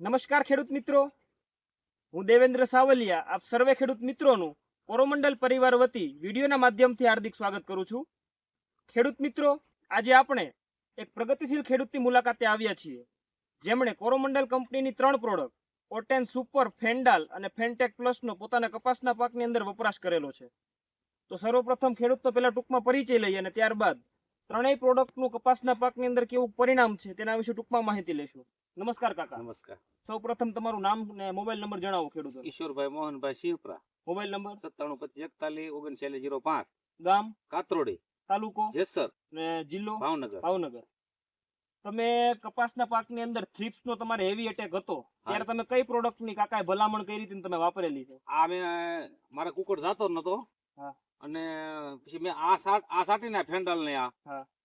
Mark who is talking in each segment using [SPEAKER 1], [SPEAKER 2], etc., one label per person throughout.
[SPEAKER 1] નમસ્કાર ખેડૂત મિત્રો. હું દેવેન્દ્ર સાવલિયા, આપ સર્વે ખેડૂત મિત્રોનું કોરોમંડલ પરિવાર વતી વિડીયોના માધ્યમથી હાર્દિક સ્વાગત કરું છું. ખેડૂત મિત્રો, આજે આપણે એક પ્રગતિશીલ ખેડૂતની મુલાકાતે આવ્યા છીએ, જેમણે કોરોમંડલ કંપનીની ત્રણ પ્રોડક્ટ ઓટેન સુપર ફેન્ડાલ અને ફેન્ટેક પ્લસનો પોતાના કપાસના પાકની અંદર વપરાશ કરેલો છે. તો સર્વપ્રથમ ખેડૂતનો પહેલા ટૂંકમાં પરિચય લઈએ અને ત્યારબાદ ત્રણેય પ્રોડક્ટનું કપાસના પાકની અંદર કેવું પરિણામ છે તેના વિશે ટૂંકમાં માહિતી લઈશું. નમસ્કાર કાકા.
[SPEAKER 2] નમસ્કાર.
[SPEAKER 1] સૌ પ્રથમ તમારું નામ ને મોબાઈલ નંબર જણાવો ખેડૂતો
[SPEAKER 2] ઈશ્વરભાઈ મોહનભાઈ શિવપરા.
[SPEAKER 1] Mobile number.
[SPEAKER 2] સત્તાણું પચીસ એકતાલીસ ઓગણચાલીસ જીરો પાંચ.
[SPEAKER 1] ગામ.
[SPEAKER 2] કાતરોડી.
[SPEAKER 1] તાલુકો.
[SPEAKER 2] જેસર.
[SPEAKER 1] ને જિલ્લો.
[SPEAKER 2] ભાવનગર.
[SPEAKER 1] ભાવનગર. તમે કપાસના પાકની અંદર થ્રિપ્સ નો તમારે હેવી એટેક હતો. ત્યારે તમે કઈ પ્રોડક્ટની કાકાએ ભલામણ કરી હતી તમે વાપરેલી છે?
[SPEAKER 2] આ મેં મારા કુકડ જાતો નતો. અને પછી મેં આ સાટ આ સાટી ના ફેન્ડલ ને આ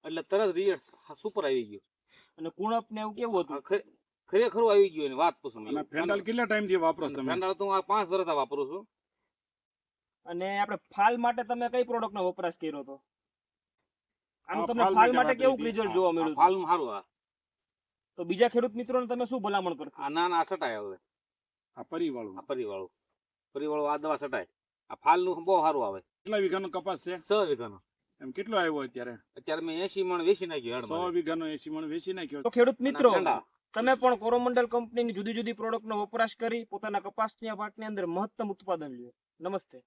[SPEAKER 2] એટલે તરત રિયટ સુપર આવી ગયું.
[SPEAKER 1] અને કુણપ ને એવું કેવું હતું?
[SPEAKER 2] ખરેખર આવી ગયું વાત પૂછું
[SPEAKER 3] અને ફેન્ડલ કેટલા ટાઈમથી વાપરો છો તમે?
[SPEAKER 2] ફેન્ડલ તો હું આ પાંચ વર્ષ વાપરું છું.
[SPEAKER 1] અને આપણે ફાલ માટે તમે કઈ પ્રોડક્ટ નો વપરાશ કર્યો હતો? આમ તમને
[SPEAKER 3] ફાલ
[SPEAKER 1] ફાલ
[SPEAKER 3] માટે
[SPEAKER 1] કેવું રિઝલ્ટ જોવા મળ્યું
[SPEAKER 2] ફાલ સારું આ
[SPEAKER 1] તો બીજા ખેડૂત મિત્રોને તમે શું ભલામણ કરશો?
[SPEAKER 2] આ ના ના સટાય હવે.
[SPEAKER 3] આ પરિવાળું.
[SPEAKER 2] આ પરિવાળું. પરિવાળું આ દવા સટાય. આ ફાલનું બહુ સારું આવે.
[SPEAKER 3] કેટલા વીઘાનો કપાસ છે?
[SPEAKER 2] છ વીઘાનો.
[SPEAKER 3] એમ કેટલો આવ્યો અત્યારે?
[SPEAKER 2] અત્યારે મેં એસી મણ વેચી નાખ્યો
[SPEAKER 3] સો
[SPEAKER 2] હેડમાં.
[SPEAKER 3] વીઘાનો એસી મણ વેચી નાખ્યો.
[SPEAKER 1] તો ખેડૂત મિત્રો. તમે પણ કોરોમંડલ કંપનીની જુદી જુદી પ્રોડક્ટનો વપરાશ કરી પોતાના કપાસના પાકની અંદર મહત્તમ ઉત્પાદન લ્યો. નમસ્તે.